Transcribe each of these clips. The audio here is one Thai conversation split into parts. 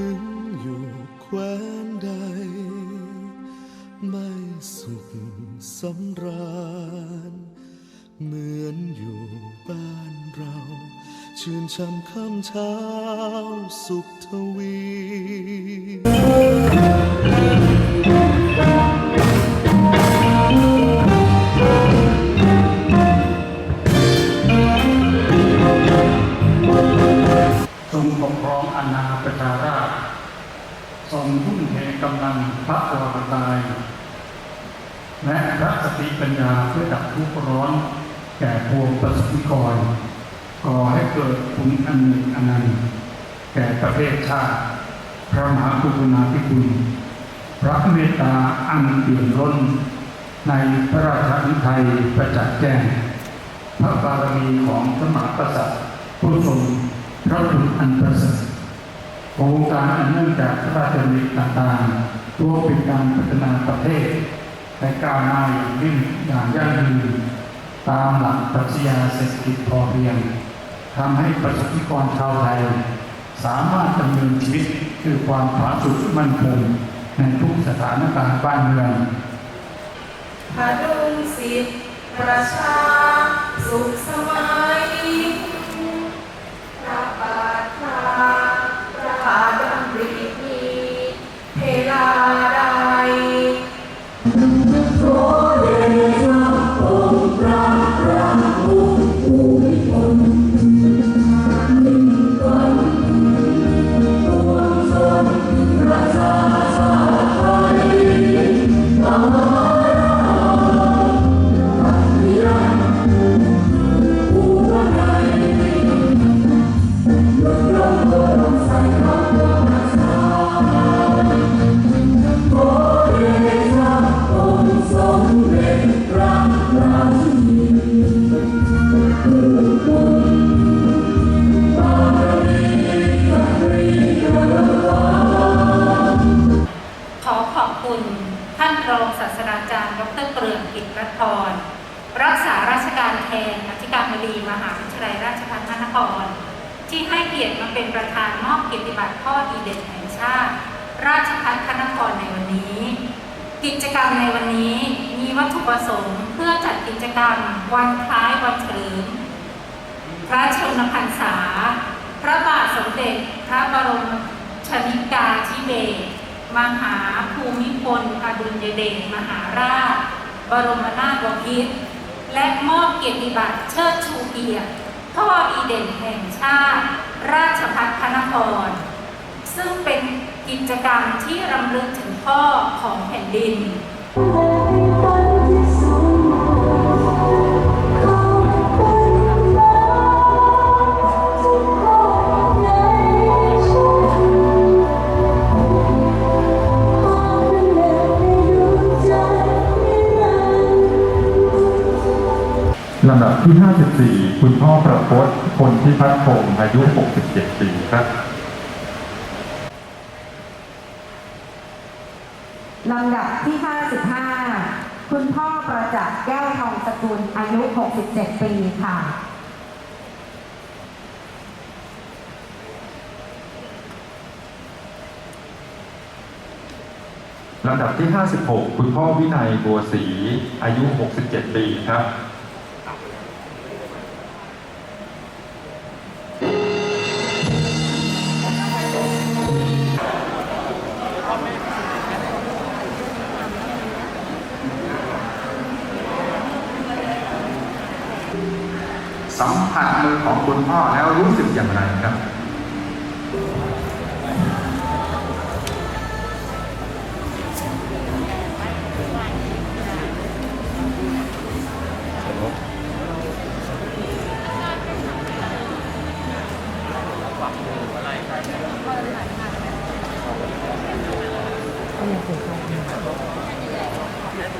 ถึงอยู่แคว้นใด ไม่สุขสำราญ เหมือนอยู่บ้านเรา ชื่นช่ำค่ำเช้าสุขทวี ทรงทุ่มเทกำลังพระวรกาย และพระสติปัญญาเพื่อดับทุกข์ร้อน แก่พวงประสบนิกรก่อให้เกิดคุณอันหนึ่งอันนั้นต์แก่ประเทศชาติ พระมหากรุณาธิคุณ พระเมตตาอันเปี่ยมล้น ในพระราชาไทยประจักษ์แจ้ง พระบารมีของพระมหากษัตริย์ผู้ทรงพระคุณอันประเสริฐ โครงการอันเนื่องจากพระราชดำริต่างๆรวมเป็นการพัฒนาประเทศให้ก้าวหน้าอย่างยิ่งอย่างยั่งยืนตามหลักปรัชญาเศรษฐกิจพอเพียงทำให้ประชากรชาวไทย สามารถดำเนินชีวิตคือความผาสุกมั่นคงในทุกสถานการณ์บ้านเมืองพดุงสิทธิประชา สุขสมัย นอธิการบดีมหาวิทยาลัยราชภัฏพระนคร ที่ให้เกียรติมาเป็นประธานมอบเกียรติบัตรพ่อดีเด่นแห่งชาติ ราชภัฏพระนครในวันนี้ กิจกรรมในวันนี้มีวัตถุประสงค์เพื่อจัดกิจกรรม วันคล้ายวันเฉลิมพระชนมพรรษา พระบาทสมเด็จพระบรมชนิกาธิเบศรมหาภูมิพลอดุลยเดชมหาราช บรมนาถบพิตร และมอบเกียรติบัตรเชิดชูเกียรติพ่ออีเด่นแห่งชาติ ราชพัฒพระนคร ซึ่งเป็นกิจกรรมที่รำลึกถึงพ่อของแผ่นดิน ลำดับที่ 54 คุณพ่อประพจน์พลพิพัฒน์พงศ์อายุ 67 ปีครับลำดับที่ 55 คุณพ่อประจักษ์แก้วทองสกุลอายุ 67 ปีค่ะลำดับที่ 56 คุณพ่อวินัยบัวศรีอายุ 67 ปีครับ สัมผัสมือของคุณพ่อแล้วรู้สึกอย่างไรครับ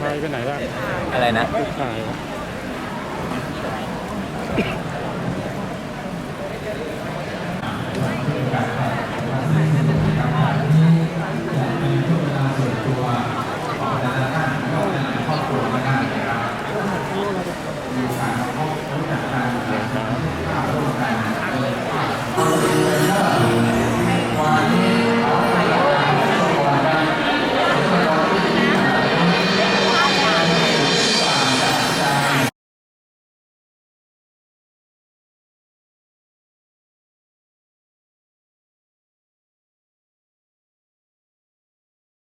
ไปไปไหนล่ะอะไรนะถ่าย